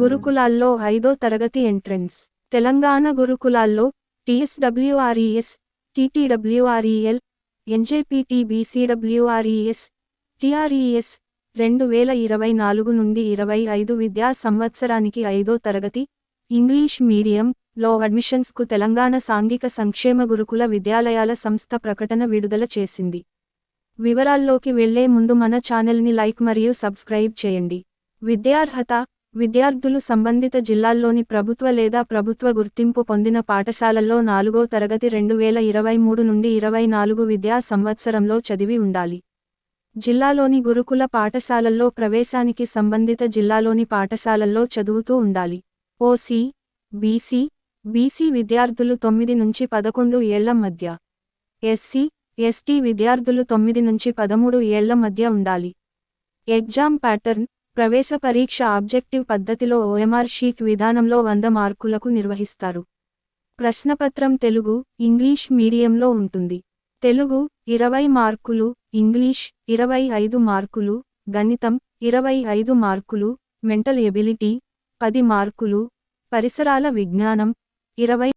గురుకులాల్లో ఐదో తరగతి ఎంట్రన్స్. తెలంగాణ గురుకులాల్లో టీఎస్డబ్ల్యూఆర్ఈఎస్ టీటీడబ్ల్యూఆర్ఈఎల్ ఎన్జేపీటీ బీసీడబ్ల్యూఆర్ఈఎస్ టీఆర్ఈఎస్ రెండు వేల ఇరవై నాలుగు నుండి ఇరవై ఐదు విద్యా సంవత్సరానికి ఐదో తరగతి ఇంగ్లీష్ మీడియం లో అడ్మిషన్స్కు తెలంగాణ సాంఘిక సంక్షేమ గురుకుల విద్యాలయాల సంస్థ ప్రకటన విడుదల చేసింది. వివరాల్లోకి వెళ్ళే ముందు మన ఛానల్ని లైక్ మరియు సబ్స్క్రైబ్ చేయండి. విద్యార్హత విద్యార్థులు సంబంధిత జిల్లాల్లోని ప్రభుత్వ లేదా ప్రభుత్వ గుర్తింపు పొందిన పాఠశాలల్లో నాలుగో తరగతి రెండు వేల ఇరవై మూడు నుండి ఇరవై నాలుగు విద్యా సంవత్సరంలో చదివి ఉండాలి. జిల్లాలోని గురుకుల పాఠశాలల్లో ప్రవేశానికి సంబంధిత జిల్లాలోని పాఠశాలల్లో చదువుతూ ఉండాలి. ఓసీ బీసీ బీసీ విద్యార్థులు తొమ్మిది నుంచి పదకొండు ఏళ్ళ మధ్య. ఎస్సీ ఎస్టీ విద్యార్థులు తొమ్మిది నుంచి పదమూడు ఏళ్ళ మధ్య ఉండాలి. ఎగ్జామ్ ప్యాటర్న్ ప్రవేశ పరీక్ష ఆబ్జెక్టివ్ పద్ధతిలో ఓఎంఆర్ షీట్ విధానంలో వంద మార్కులకు నిర్వహిస్తారు. ప్రశ్నపత్రం తెలుగు ఇంగ్లీష్ మీడియంలో ఉంటుంది. తెలుగు ఇరవై మార్కులు ఇంగ్లీష్ ఇరవై ఐదు మార్కులు గణితం ఇరవై ఐదు మార్కులు మెంటల్ ఎబిలిటీ పది మార్కులు పరిసరాల విజ్ఞానం ఇరవై